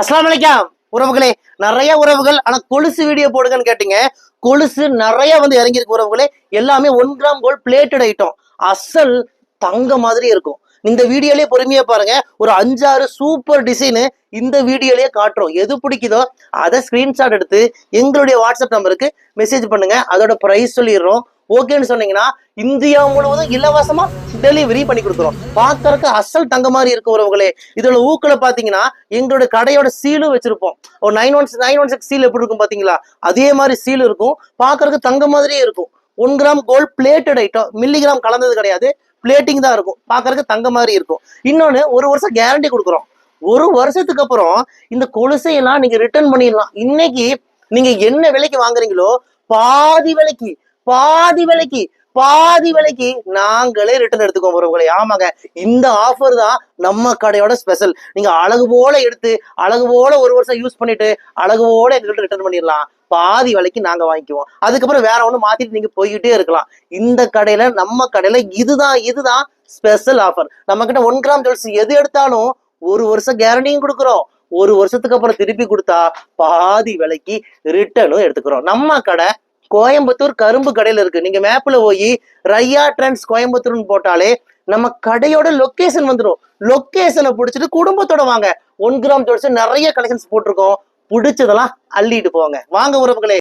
அஸ்லாம் வலைக்கம் உறவுகளே நிறைய உறவுகள் ஆனா கொலுசு வீடியோ போடுங்கன்னு கேட்டீங்க. கொலுசு நிறைய வந்து இறங்கியிருக்கு உறவுகளே. எல்லாமே ஒன் கிராம் போல் பிளேட்டட் ஐட்டம் அசல் தங்க மாதிரி இருக்கும். இந்த வீடியோலயே பொறுமையா பாருங்க. ஒரு அஞ்சாறு சூப்பர் டிசைனு இந்த வீடியோலயே காட்டுறோம். எது பிடிக்குதோ அதை ஸ்கிரீன்ஷாட் எடுத்து எங்களுடைய வாட்ஸ்அப் நம்பருக்கு மெசேஜ் பண்ணுங்க. அதோட ப்ரைஸ் சொல்லிடுறோம். ஓகேன்னு சொன்னீங்கன்னா இந்தியா முழுவதும் இலவசமா டெலிவரி பண்ணி கொடுக்குறோம். பார்க்கறக்கு அசல் தங்க மாதிரி இருக்கும் உறவுகளே. இதோட ஊக்குல பாத்தீங்கன்னா எங்களோட கடையோட சீலும் வச்சிருப்போம். ஒரு nine one nine one six seal எப்படி இருக்கும் பாத்தீங்களா? அதே மாதிரி சீல் இருக்கும். பார்க்கறதுக்கு தங்க மாதிரியே இருக்கும். One gram gold plated item milligram கலந்தது கிடையாது. பிளேட்டிங் தான் இருக்கும். பார்க்கறதுக்கு தங்க மாதிரி இருக்கும். இன்னொன்னு ஒரு வருஷம் கேரண்டி கொடுக்குறோம். ஒரு வருஷத்துக்கு அப்புறம் இந்த கொலுசையெல்லாம் நீங்க ரிட்டர்ன் பண்ணிடலாம். இன்னைக்கு நீங்க என்ன விலைக்கு வாங்குறீங்களோ பாதி விலைக்கு பாதி விலைக்கு பாதி விலைக்கு நாங்களே ரிட்டர்ன் எடுத்துக்கோ உறவுகளை ஆமாங்க. இந்த ஆஃபர் தான் நம்ம கடையோட ஸ்பெஷல் நீங்க அழகு போல எடுத்து அழகு போல ஒரு வருஷம் யூஸ் பண்ணிட்டு அழகு போல எங்கள்கிட்ட ரிட்டர்ன் பண்ணிடலாம். பாதி விலைக்கு நாங்க வாங்கிக்குவோம். அதுக்கப்புறம் வேற ஒண்ணு மாத்திட்டு நீங்க போய்கிட்டே இருக்கலாம். இந்த கடையில நம்ம கடையில இதுதான் இதுதான் ஸ்பெஷல் ஆஃபர் நம்ம கிட்ட ஒன் கிராம் ஜுவல்ஸ் எது எடுத்தாலும் ஒரு வருஷம் கேரண்டியும் கொடுக்குறோம். ஒரு வருஷத்துக்கு அப்புறம் திருப்பி கொடுத்தா பாதி விலைக்கு ரிட்டர்னும் எடுத்துக்கிறோம். நம்ம கடை கோயம்புத்தூர் கரும்பு கடையில இருக்கு. நீங்க மேப்ல போய் ரையா ட்ரெண்ட்ஸ் கோயம்புத்தூர்னு போட்டாலே நம்ம கடையோட லொகேஷன் வந்துடும் லொக்கேஷனை பிடிச்சிட்டு குடும்பத்தோட வாங்க. ஒன் கிராம் ஜோடிச்சு நிறைய கலெக்ஷன்ஸ் போட்டிருக்கோம். பிடிச்சதெல்லாம் அள்ளிட்டு போங்க. வாங்க உறவுகளே.